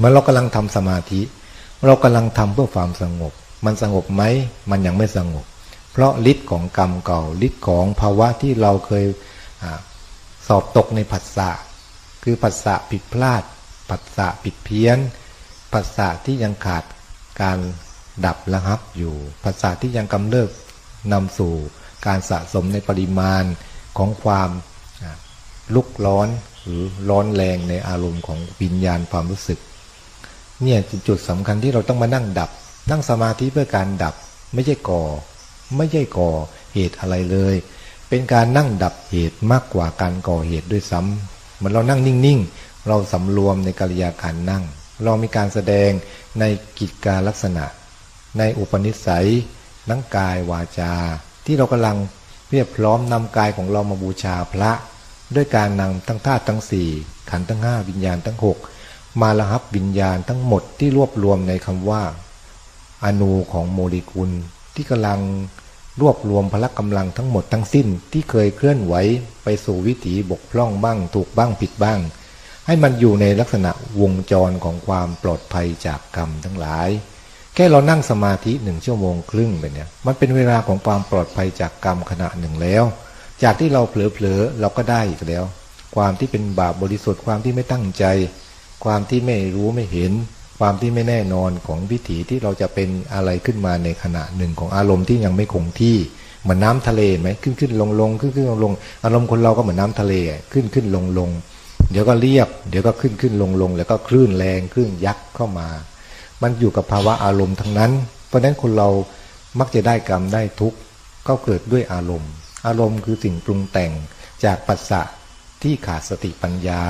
เมือนเรากำลังทำสมาธิ เรากำลังทำเพื่อความสงบ มันสงบไหมมันยังไม่สงบ เพราะฤทธิ์ของกรรมเก่าฤทธิ์ของภาวะที่เราเคยอสอบตกในผัสสะคือผัสสะผิดพลาดผัสสะผิดเพี้ยนผัสสะที่ยังขาดการดับระหับอยู่ผัสสะที่ยังกำเริบนำสู่การสะสมในปริมาณของความลุกร้อนหรือร้อนแรงในอารมณ์ของวิญญาณความรู้สึก เนี่ยจุดสำคัญที่เราต้องมานั่งดับ นั่งสมาธิเพื่อการดับ ไม่ใช่ก่อ ไม่ใช่ก่อเหตุอะไรเลย เป็นการนั่งดับเหตุมากกว่าการก่อเหตุด้วยซ้ำเหมือนเรานั่งนิ่งๆ เราสำรวมในกิริยาการนั่ง เรามีการแสดงในกิจการลักษณะ ในอุปนิสัยนังกายวาจา ที่เรากำลังเรียบพร้อมนำกายของเรามาบูชาพระ ด้วยการนำทั้งธาตุทั้งสี่ขันธ์ทั้งห้าวิญญาณทั้งหก มาระหับวิญญาณทั้งหมดที่รวบรวมในคำว่าอนูของโมเลกุลที่กำลังรวบรวมพละกำลังทั้งหมดทั้งสิ้นที่เคยเคลื่อนไหวไปสู่วิถีบกพร่องบ้าง ถูกบ้างผิดบ้าง ให้มันอยู่ในลักษณะวงจรของความปลอดภัยจากกรรมทั้งหลาย แค่เรานั่งสมาธิหนึ่งชั่วโมงครึ่งไปเนี่ยมันเป็นเวลาของความปลอดภัยจากกรรมขณะหนึ่งแล้ว จากที่เราเผลอๆเราก็ได้อีกแล้ว ความที่เป็นบาปบริสุทธิ์ความที่ไม่ตั้งใจ ความที่ไม่รู้ไม่เห็น ความที่ไม่แน่นอนของวิถีที่เราจะเป็นอะไรขึ้นมาในขณะหนึ่งของอารมณ์ที่ยังไม่คงที่เหมือนน้าทะเลไหมขึ้นขึ้นลงลงขึ้นขึ้นลงลงอารมณ์คนเราก็เหมือนน้าทะเลขึ้นขึ้นลงลงเดี๋ยวก็เรียบ เดี๋ยวก็ขึ้นขึ้นลงลงแล้วก็คลื่นแรงคลื่นยักษ์เข้ามา มันอยู่กับภาวะอารมณ์ทั้งนั้น เพราะฉะนั้นคนเรามักจะได้กรรมได้ทุกข์ก็เกิดด้วยอารมณ์ อารมณ์คือสิ่งปรุงแต่งจากปัสสะที่ขาดสติปัญญา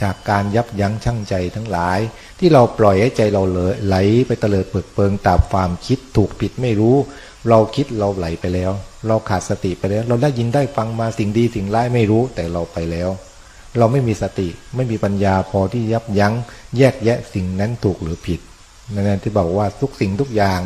จากการยับยั้งชั่งใจทั้งหลาย ที่เราปล่อยให้ใจเราเลยไหลไปเตลิดเปิดเปิงตามความคิดถูกผิดไม่รู้ เราคิดเราไหลไปแล้ว เราขาดสติไปแล้ว เราได้ยินได้ฟังมาสิ่งดีสิ่งร้ายไม่รู้แต่เราไปแล้ว เราไม่มีสติไม่มีปัญญาพอที่ยับยั้ง แยกแยะสิ่งนั้นถูกหรือผิดนั่นที่บอกว่าทุกสิ่งทุกอย่าง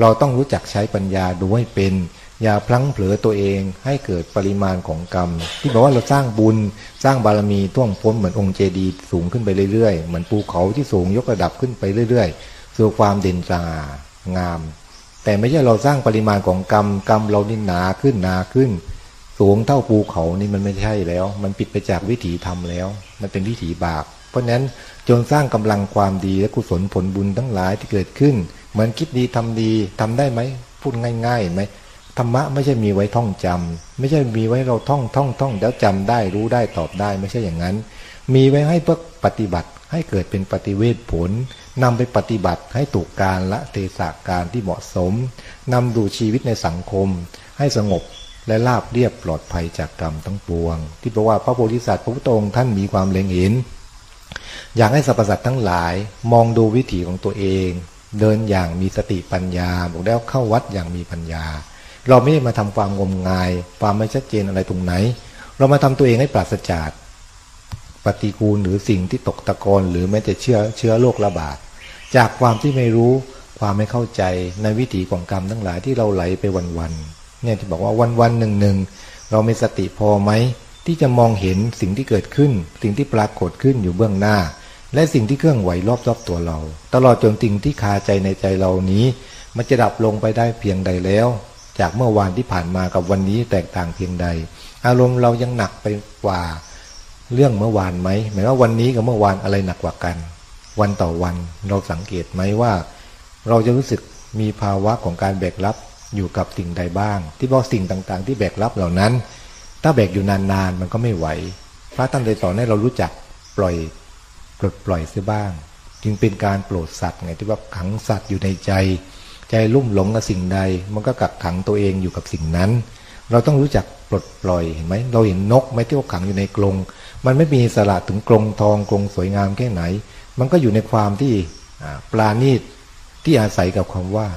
เราต้องรู้จักใช้ปัญญาดูให้เป็น อย่าพลั้งเผลอตัวเองให้เกิดปริมาณของกรรม ที่บอกว่าเราสร้างบุญสร้างบารมีท่วมพ้นเหมือนองค์เจดีย์สูงขึ้นไปเรื่อยๆ เหมือนภูเขาที่สูงยกระดับขึ้นไปเรื่อยๆสู่ความเด่นสง่างาม แต่ไม่ใช่เราสร้างปริมาณของกรรมกรรมเรานี่หนาขึ้นหนาขึ้น สูงเท่าภูเขานี่มันไม่ใช่แล้ว มันผิดไปจากวิถีธรรมแล้ว มันเป็นวิถีบาปเพราะนั้นจงสร้างกำลังความดีและกุศลผลบุญทั้งหลายที่เกิดขึ้น เหมือนคิดดีทำดีทำได้ไหมพูดง่ายๆไหม ธรรมะไม่ใช่มีไว้ท่องจำไม่ใช่มีไว้เราท่องท่องท่องแล้วจำได้รู้ได้ตอบได้ไม่ใช่อย่างนั้น มีไว้ให้เพื่อปฏิบัติให้เกิดเป็นปฏิเวทผลนำไปปฏิบัติให้ถูกการละเทศะการที่เหมาะสมนำดูชีวิตในสังคม ให้สงบและราบเรียบปลอดภัยจากกรรมทั้งปวง ที่แปลว่าพระโพธิสัตว์พระพุทธองค์ท่านมีความเล็งเห็นอยากให้สรรพสัตว์ทั้งหลายมองดูวิถีของตัวเอง เดินอย่างมีสติปัญญาบอกแล้วเข้าวัดอย่างมีปัญญา เราไม่ได้มาทำความงมงาย ความไม่ชัดเจนอะไรตรงไหน เรามาทำตัวเองให้ปราศจากปฏิกูลหรือสิ่งที่ตกตะกอนหรือแม้แต่เชื้อเชื้อโรคระบาด จากความที่ไม่รู้ความไม่เข้าใจในวิถีของกรรมทั้งหลายที่เราไหลไปวันๆเนี่ยที่บอกว่าวันๆหนึ่งหนึ่งเรามีสติพอไหมที่จะมองเห็นสิ่งที่เกิดขึ้น สิ่งที่ปรากฏขึ้นอยู่เบื้องหน้า และสิ่งที่เคลื่อนไหวรอบๆตัวเรา ตลอดจนสิ่งที่คาใจในใจเรานี้ มันจะดับลงไปได้เพียงใดแล้ว จากเมื่อวานที่ผ่านมากับวันนี้แตกต่างเพียงใด อารมณ์เรายังหนักไปกว่าเรื่องเมื่อวานไหมหมายว่าวันนี้กับเมื่อวานอะไรหนักกว่ากัน วันต่อวันเราสังเกตไหมว่า เราจะรู้สึกมีภาวะของการแบกรับอยู่กับสิ่งใดบ้าง ที่บอกสิ่งต่างๆ ที่แบกรับเหล่านั้น ถ้าแบกอยู่นานๆมันก็ไม่ไหว พระท่านเลยสอนให้เรารู้จักปล่อยปลดปล่อยเสียบ้าง จึงเป็นการโปรดสัตว์ไงที่ว่าขังสัตว์อยู่ในใจ ใจลุ่มหลงกับสิ่งใด มันก็กักขังตัวเองอยู่กับสิ่งนั้น เราต้องรู้จักปลดปล่อยเห็นไหมเราเห็นนกไหมที่ว่าขังอยู่ในกรงมันไม่มีสระถึงกรงทองกรงสวยงามแค่ไหน มันก็อยู่ในความที่ปลาณีตที่อาศัยกับความว่า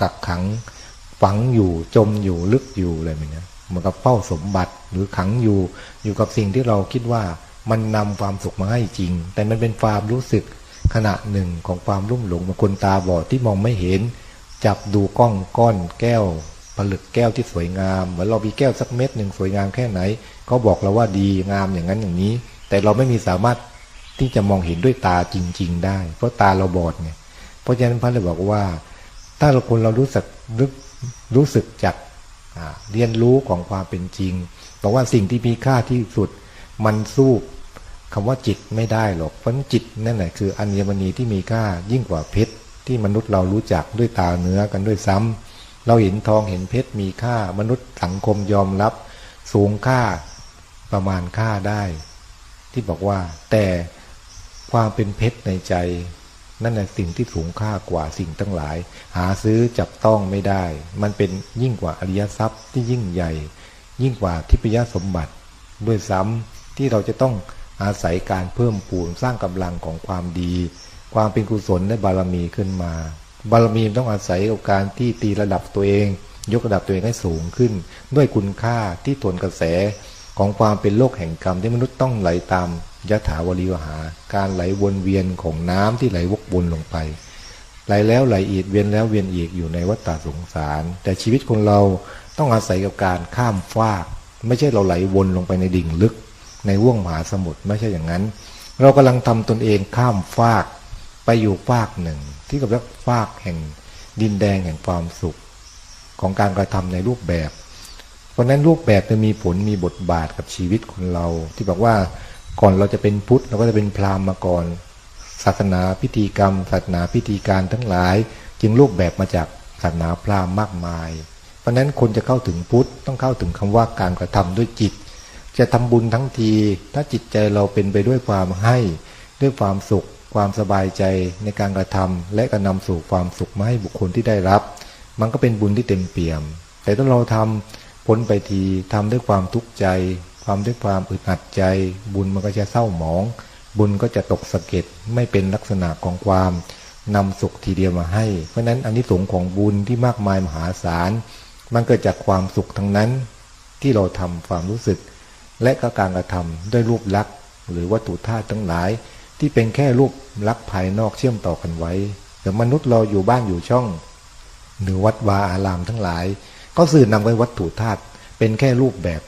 กักขังฝังอยู่จมอยู่ลึกอยู่อะไรแบบนี้มือนกับเป้าสมบัติหรือขังอยู่อยู่กับสิ่งที่เราคิดว่ามันนำความสุขมาให้จริง แต่มันเป็นความรู้สึกขณะหนึ่งของความรุ่มหลงบางคนตาบอดที่มองไม่เห็น จับดูกล้องก้อนแก้วผลึกแก้วที่สวยงามเหมือนเรามีแก้วสักเม็ดหนึ่งสวยงามแค่ไหนเขาบอกเราว่าดีงามอย่างนั้นอย่างนี้ แต่เราไม่มีสามารถที่จะมองเห็นด้วยตาจริง ๆ ได้ เพราะตาเราบอดไงเพราะฉะนั้นพระเลยบอกว่า ถ้าเราคนเรารู้สึกรู้รู้สึกจากเรียนรู้ของความเป็นจริงบอกว่าสิ่งที่มีค่าที่สุดมันสู้คำว่าจิตไม่ได้หรอกเพราะจิตนั่นแหละคืออัญมณีที่มีค่ายิ่งกว่าเพชร ที่มนุษย์เรารู้จักด้วยตาเนื้อกันด้วยซ้ำเราเห็นทองเห็นเพชรมีค่ามนุษย์สังคมยอมรับ สูงค่าประมาณค่าได้ ที่บอกว่า แต่ความเป็นเพชรในใจ นั่นแหละสิ่งที่สูงค่ากว่าสิ่งทั้งหลาย หาซื้อจับต้องไม่ได้ มันเป็นยิ่งกว่าอริยทรัพย์ที่ยิ่งใหญ่ ยิ่งกว่าทิพยสมบัติ ด้วยซ้ำที่เราจะต้องอาศัยการเพิ่มปูนสร้างกำลังของความดี ความเป็นกุศลและบารมีขึ้นมา บารมีต้องอาศัยโอกการที่ตีระดับตัวเอง ยกระดับตัวเองให้สูงขึ้น ด้วยคุณค่าที่ทวนกระแสของความเป็นโลกแห่งกรรมที่มนุษย์ต้องไหลตามยถาวรีวหา การไหลวนเวียนของน้ำที่ไหลวกวนลงไป ไหลแล้วไหลอีกเวียนแล้วเวียนอีกอยู่ในวัฏฏสงสาร แต่ชีวิตของเราต้องอาศัยกับการข้ามฟาก ไม่ใช่เราไหลวนลงไปในดิ่งลึก ในว่วงมหาสมุทรไม่ใช่อย่างนั้น เรากำลังทำตนเองข้ามฟาก ไปอยู่ฟากหนึ่ง ที่กับเรียกฟากแห่งดินแดงแห่งความสุข ของการกระทำในรูปแบบ เพราะนั้นรูปแบบจะมีผลมีบทบาทกับชีวิตของเรา ที่บอกว่าก่อนเราจะเป็นพุทธเราก็จะเป็นพราหมณ์มาก่อน ศาสนาพิธีกรรม ศาสนาพิธีการทั้งหลาย จึงรูปแบบมาจากศาสนาพราหมณ์มากมาย เพราะนั้นคนจะเข้าถึงพุทธต้องเข้าถึงคำว่าการกระทำด้วยจิต จะทำบุญทั้งที ถ้าจิตใจเราเป็นไปด้วยความให้ด้วยความสุข ความสบายใจในการกระทำและการะนำสู่ความสุขมาให้บุคคลที่ได้รับ มันก็เป็นบุญที่เต็มเปี่ยม แต่ถ้าเราทำพ้นไปทีทำด้วยความทุกข์ใจ ความด้วยความอึดอัดใจ บุญมันก็จะเศร้าหมอง บุญก็จะตกสะเก็ดไม่เป็นลักษณะของความนำสุขทีเดียวมาให้ เพราะนั้นอันนี้สงของบุญที่มากมายมหาศาล มันเกิดจากความสุขทั้งนั้นที่เราทำความรู้สึก และก็การกระทำด้วยรูปลักษณ์ หรือวัตถุธาตุทั้งหลาย ที่เป็นแค่รูปลักษณ์ภายนอกเชื่อมต่อกันไว้ แต่มนุษย์เราอยู่บ้านอยู่ช่อง หรือวัดวาอารามทั้งหลาย ก็สื่อนำไว้วัตถุธาตุเป็นแค่รูปแบบ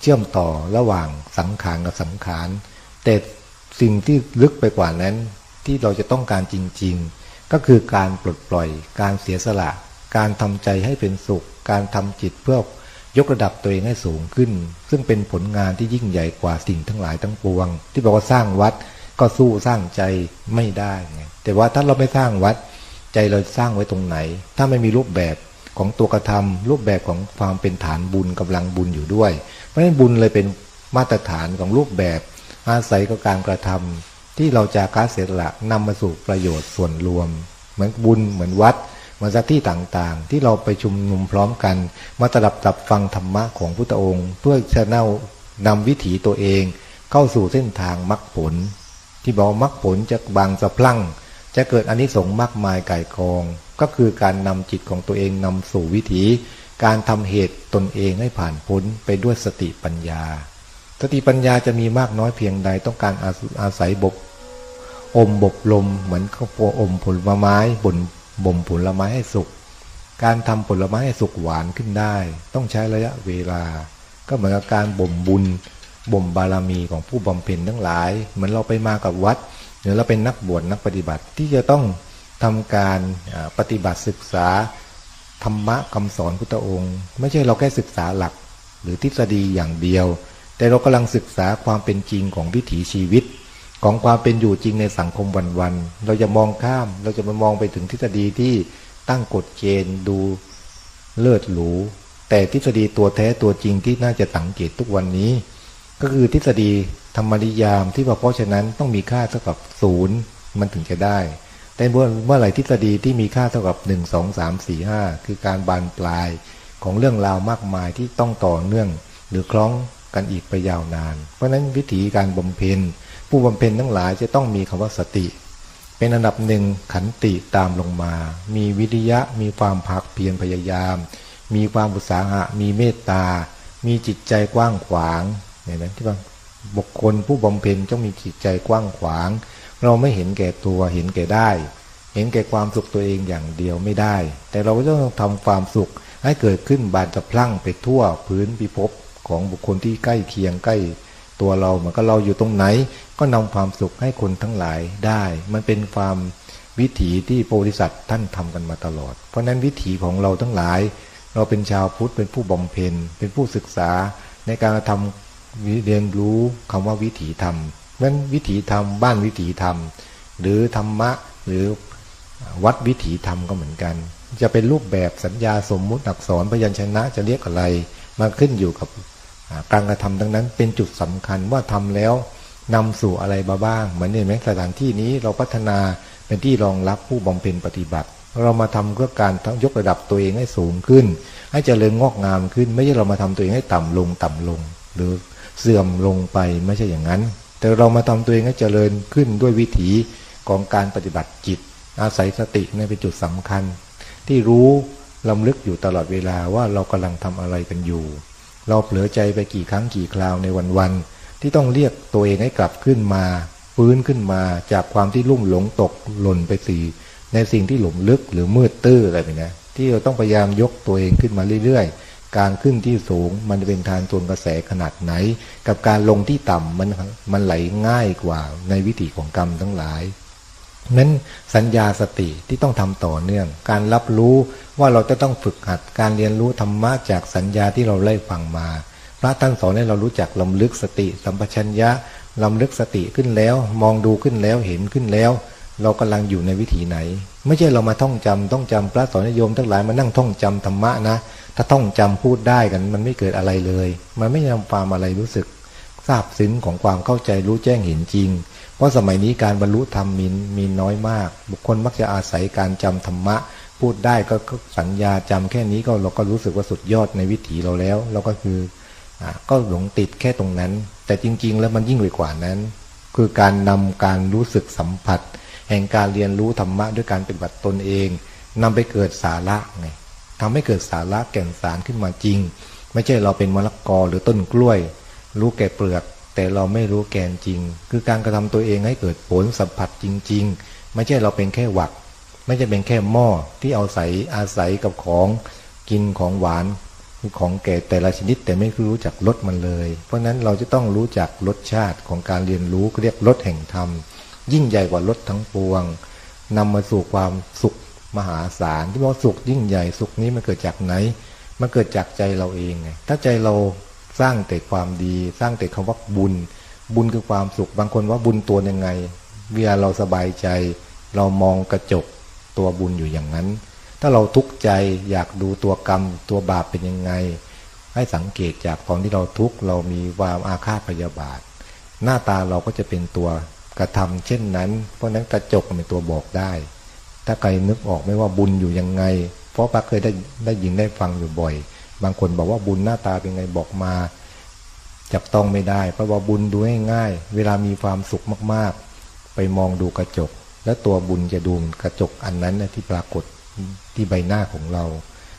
เชื่อมต่อระหว่างสังขารกับสังขาร แต่สิ่งที่ลึกไปกว่านั้นที่เราจะต้องการจริง ๆ ก็คือการปลดปล่อย การเสียสละ การทำใจให้เป็นสุข การทำจิตเพื่อยกระดับตัวเองให้สูงขึ้น ซึ่งเป็นผลงานที่ยิ่งใหญ่กว่าสิ่งทั้งหลายทั้งปวง ที่บอกว่าสร้างวัด ก็สู้สร้างใจไม่ได้ไงแต่ว่าถ้าเราไม่สร้างวัด ใจเราสร้างไว้ตรงไหน ถ้าไม่มีรูปแบบของตัวกระทำรูปแบบของความเป็นฐานบุญกำลังบุญอยู่ด้วย เพราะฉะนั้นบุญเลยเป็นมาตรฐานของรูปแบบ อาศัยกับการกระทำที่เราจะการเสียสละนำมาสู่ประโยชน์ส่วนรวม เหมือนบุญเหมือนวัดมาจากที่ต่างๆ ที่เราไปชุมนุมพร้อมกัน มาตลับตับฟังธรรมะของพุทธองค์ เพื่อจะเน่านำวิถีตัวเอง เข้าสู่เส้นทางมรรคผล ที่บอกมรรคผลจะบางสะพลั่ง จะเกิดอนนิสงส์มากมายไก่กอง ก็คือการนำจิตของตัวเองนำสู่วิถี การทำเหตุตนเองให้ผ่านพ้นไปด้วยสติปัญญา สติปัญญาจะมีมากน้อยเพียงใดต้องการอาศัยบบอมบบลมเหมือนข้าวโพดอมผลไม้บนบ่มผลไม้ให้สุก การทำผลไม้ให้สุกหวานขึ้นได้ ต้องใช้ระยะเวลา ก็เหมือนกับการบ่มบุญ บ่มบารมีของผู้บำเพ็ญทั้งหลาย เหมือนเราไปมากับวัดหรือเราเป็นนักบวชนักปฏิบัติที่จะต้องทำการปฏิบัติศึกษาธรรมะคำสอนพุทธองค์ ไม่ใช่เราแค่ศึกษาหลัก หรือทฤษฎีอย่างเดียว แต่เรากำลังศึกษาความเป็นจริงของวิถีชีวิต ของความเป็นอยู่จริงในสังคมวันๆเราจะมองข้าม เราจะมามองไปถึงทฤษฎีที่ตั้งกฎเกณฑ์ดูเลิศหรูแต่ทฤษฎีตัวแท้ตัวจริงที่น่าจะสังเกตทุกวันนี้ ก็คือทฤษฎีธรรมนิยามที่ว่าเพราะฉะนั้นต้องมีค่าเท่ากับศูนย์มันถึงจะได้ แต่เมื่อเมื่อไหร่ทฤษฎีที่มีค่าเท่ากับหนึ่งสองสามสี่ห้าคือการบานปลายของเรื่องราวมากมายที่ต้องต่อเนื่อง หรือคล้องกันอีกไปยาวนาน เพราะนั้นวิธีการบำเพ็ญผู้บำเพ็ญทั้งหลายจะต้องมีคำว่าสติ เป็นอันดับหนึ่งขันติตามลงมา มีวิริยะ มีความพักเพียรพยายาม มีความอุตสาหะ มีเมตตา มีจิตใจกว้างขวาง เห็นไหมที่ว่าบุคคลผู้บำเพ็ญต้องมีจิตใจกว้างขวาง เราไม่เห็นแก่ตัวเห็นแก่ได้ เห็นแก่ความสุขตัวเองอย่างเดียวไม่ได้ แต่เราก็ต้องทำความสุขให้เกิดขึ้นบานจะพลั่งไปทั่วพื้นพิภพของบุคคลที่ใกล้เคียงใกล้ตัวเราเหมือนกับเราอยู่ตรงไหน ก็นำความสุขให้คนทั้งหลายได้ มันเป็นความวิถีที่โพธิสัตว์ท่านทำกันมาตลอด เพราะนั้นวิถีของเราทั้งหลาย เราเป็นชาวพุทธเป็นผู้บำเพ็ญเป็นผู้ศึกษาในการทำ เรียนรู้คำว่าวิถีธรรมนั้นวิถีธรรมบ้านวิถีธรรม หรือธรรมะหรือวัดวิถีธรรมก็เหมือนกัน จะเป็นรูปแบบสัญญาสมมุติอักษรพยัญชนะจะเรียกอะไรมาขึ้นอยู่กับการกระทำทั้งนั้น เป็นจุดสำคัญว่าทำแล้วนำสู่อะไรมาบ้าง เหมือนเห็นไหมสถานที่นี้เราพัฒนาเป็นที่รองรับผู้บำเพ็ญปฏิบัติ เรามาทำเพื่อการทั้งยกระดับตัวเองให้สูงขึ้น ให้เจริญงอกงามขึ้น ไม่ใช่เรามาทำตัวเองให้ต่ำลงต่ำลง หรือ เสื่อมลงไปไม่ใช่อย่างนั้น แต่เรามาทำตัวเองให้เจริญขึ้นด้วยวิถีของการปฏิบัติจิต อาศัยสติในเป็นจุดสำคัญ ที่รู้ลำลึกอยู่ตลอดเวลาว่าเรากำลังทำอะไรกันอยู่ เราเผลอใจไปกี่ครั้งกี่คราวในวันๆที่ต้องเรียกตัวเองให้กลับขึ้นมาฟื้นขึ้นมาจากความที่ลุ่มหลงตกหล่นไปสีในสิ่งที่หลงลึกหรือมืดตื้ออะไรแบบนี้ที่เราต้องพยายามยกตัวเองขึ้นมาเรื่อยๆ การขึ้นที่สูงมันจะเป็นทางตวนกระแสขนาดไหน กับการลงที่ต่ำมันมันไหลง่ายกว่าในวิถีของกรรมทั้งหลายนั้นสัญญาสติที่ต้องทำต่อเนื่อง การรับรู้ว่าเราจะต้องฝึกหัดการเรียนรู้ธรรมะจากสัญญาที่เราไล่ฟังมา พระท่านสอนให้เรารู้จักลำลึกสติ สัมปชัญญะลำลึกสติขึ้นแล้ว มองดูขึ้นแล้วเห็นขึ้นแล้ว เรากำลังอยู่ในวิถีไหน ไม่ใช่เรามาท่องจำต้องจำพระสอนโยมทั้งหลายมานั่งท่องจำธรรมะนะ ถ้าท่องจำพูดได้กัน มันไม่เกิดอะไรเลย มันไม่นำความอะไรรู้สึกทราบซึ้งของความเข้าใจรู้แจ้งเห็นจริง เพราะสมัยนี้การบรรลุธรรมมีมีน้อยมาก บุคคลมักจะอาศัยการจำธรรมะ พูดได้ก็สัญญาจำแค่นี้ก็เราก็รู้สึกว่าสุดยอดในวิถีเราแล้ว เราก็คือก็หลงติดแค่ตรงนั้น แต่จริง ๆ แล้วมันยิ่งไปกว่านั้น คือการนำการรู้สึกสัมผัส แห่งการเรียนรู้ธรรมะด้วยการปฏิบัติตนเองนำไปเกิดสาระไงทำให้เกิดสาระแก่นสารขึ้นมาจริง ไม่ใช่เราเป็นมะละกอหรือต้นกล้วย รู้แก่เปลือก แต่เราไม่รู้แกนจริง คือการกระทำตัวเองให้เกิดผลสัมผัสจริง ๆ ไม่ใช่เราเป็นแค่หวัก ไม่ใช่เป็นแค่หม้อที่เอาใส่อาศัยกับของกินของหวานของแก่แต่ละชนิดแต่ไม่รู้จักรสมันเลย เพราะนั้นเราจะต้องรู้จักรสชาติของการเรียนรู้เรียกรสแห่งธรรม ยิ่งใหญ่กว่ารสทั้งปวงนำมาสู่ความสุขมหาศาลที่ว่าสุขยิ่งใหญ่สุขนี้มันเกิดจากไหน มันเกิดจากใจเราเองไงถ้าใจเราสร้างแต่ความดี สร้างแต่คำว่าบุญ บุญคือความสุข บางคนว่าบุญตัวยังไง เวลาเราสบายใจ เรามองกระจกตัวบุญอยู่อย่างนั้น ถ้าเราทุกข์ใจอยากดูตัวกรรม ตัวบาปเป็นยังไง ให้สังเกตจากตอนที่เราทุกข์เรามีความอาฆาตพยาบาท หน้าตาเราก็จะเป็นตัว กระทำเช่นนั้น เพราะนั้นกระจกเป็นตัวบอกได้ ถ้าใครนึกออกไม่ว่าบุญอยู่ยังไง เพราะปักเคยได้ได้ยินได้ฟังอยู่บ่อย บางคนบอกว่าบุญหน้าตาเป็นไงบอกมาจับต้องไม่ได้ เพราะว่าบุญดูง่ายๆเวลามีความสุขมากๆ ไปมองดูกระจก แล้วตัวบุญจะดูกระจกอันนั้นที่ปรากฏที่ใบหน้าของเรา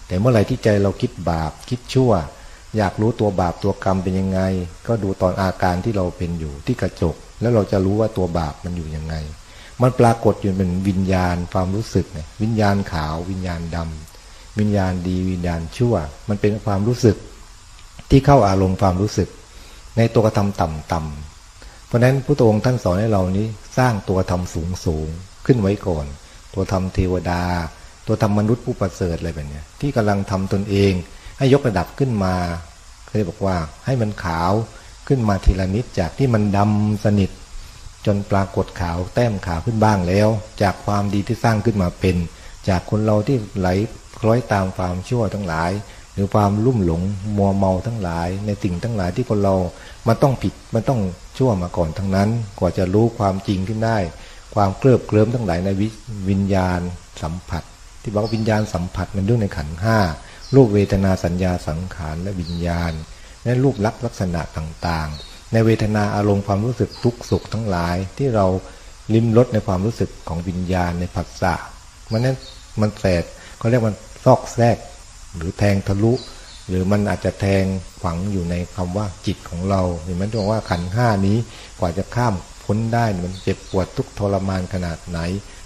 แต่เมื่อไหร่ที่ใจเราคิดบาปคิดชั่ว อยากรู้ตัวบาปตัวกรรมเป็นยังไง ก็ดูตอนอาการที่เราเป็นอยู่ที่กระจก แล้วเราจะรู้ว่าตัวบาปมันอยู่ยังไง มันปรากฏอยู่เป็นวิญญาณความรู้สึกเนี่ยวิญญาณขาววิญญาณดำวิญญาณดีวิญญาณชั่ว มันเป็นความรู้สึก ที่เข้าอารมณ์ความรู้สึก ในตัวกระทำต่ำๆเพราะฉะนั้นพระองค์ท่านสอนให้เรานี้สร้างตัวทำสูงสูงขึ้นไว้ก่อน ตัวทำเทวดา ตัวทำมนุษย์ผู้ประเสริฐอะไรแบบนี้ที่กำลังทำตนเอง ให้ยกระดับขึ้นมาเคยบอกว่าให้มันขาว ขึ้นมาทีละนิดจากที่มันดำสนิท จนปรากฏขาวแต้มขาวขึ้นบ้างแล้ว จากความดีที่สร้างขึ้นมาเป็น จากคนเราที่ไหลคล้อยตามความชั่วทั้งหลาย หรือความลุ่มหลงมัวเมาทั้งหลาย ในสิ่งทั้งหลายที่คนเรามันต้องผิดมันต้องชั่วมาก่อนทั้งนั้น กว่าจะรู้ความจริงขึ้นได้ ความเคลือบเคลิ้มทั้งหลายในวิญญาณสัมผัส ที่บอกวิญญาณสัมผัสมันด้วยในขันห้ารูปเวทนาสัญญาสังขารและวิญญาณ และรูปลักษณ์ลักษณะต่างๆ ในเวทนาอารมณ์ความรู้สึกทุกสุขทั้งหลายที่เราลิ้มรสในความรู้สึกของวิญญาณในผัสสะมันนั้นมันแสดเขาเรียกมันซอกแทรก หรือแทงทะลุ หรือมันอาจจะแทงฝังอยู่ในคำว่าจิตของเราเห็นไหมที่บอกว่าขันห้านี้กว่าจะข้ามพ้นได้มันเจ็บปวดทุกทรมานขนาดไหน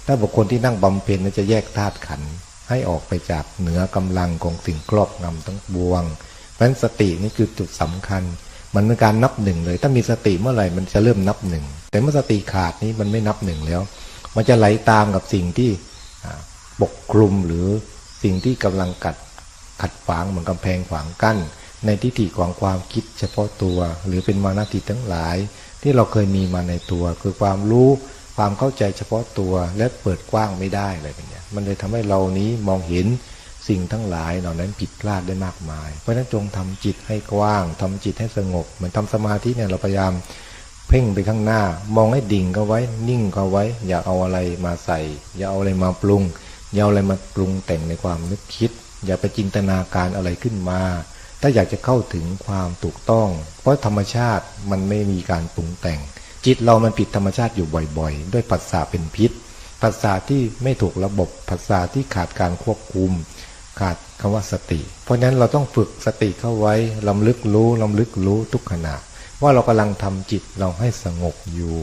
ถ้าบุคคลที่นั่งบำเพ็ญนั้นจะแยกธาตุขันให้ออกไปจากเหนือกำลังของสิ่งครอบงำทั้งบวง เพราะฉะนั้นสตินี่คือจุดสำคัญ มันเป็นการนับหนึ่งเลย ถ้ามีสติเมื่อไหร่มันจะเริ่มนับหนึ่งแต่เมื่อสติขาดนี้มันไม่นับหนึ่งแล้ว มันจะไหลตามกับสิ่งที่ปกคลุมหรือสิ่งที่กำลังกัดขัดขวางเหมือนกำแพงขวางกั้น ในทิฏฐิของความคิดเฉพาะตัว หรือเป็นมานาทิทั้งหลาย ที่เราเคยมีมาในตัว คือความรู้ความเข้าใจเฉพาะตัวและเปิดกว้างไม่ได้อะไรแบบนี้มันเลยทำให้เรานี้มองเห็น สิ่งทั้งหลายเหล่านั้นผิดพลาดได้มากมาย เพราะฉะนั้นจงทำจิตให้กว้างทำจิตให้สงบ เหมือนทำสมาธิเนี่ยเราพยายามเพ่งไปข้างหน้า มองให้ดิ่งก็ไว้ นิ่งก็ไว้ อย่าเอาอะไรมาใส่ อย่าเอาอะไรมาปรุง อย่าเอาอะไรมาปรุงแต่งในความนึกคิด อย่าไปจินตนาการอะไรขึ้นมา ถ้าอยากจะเข้าถึงความถูกต้อง เพราะธรรมชาติมันไม่มีการปรุงแต่ง จิตเรามันผิดธรรมชาติอยู่บ่อยๆ ด้วยปัสสาเป็นพิษปัสสาที่ไม่ถูกระบบปัสสาที่ขาดการควบคุม ขาดคำว่าสติ เพราะฉะนั้นเราต้องฝึกสติเข้าไว้ลำลึกรู้ลำลึกรู้ทุกขณะ ว่าเรากำลังทำจิตเราให้สงบอยู่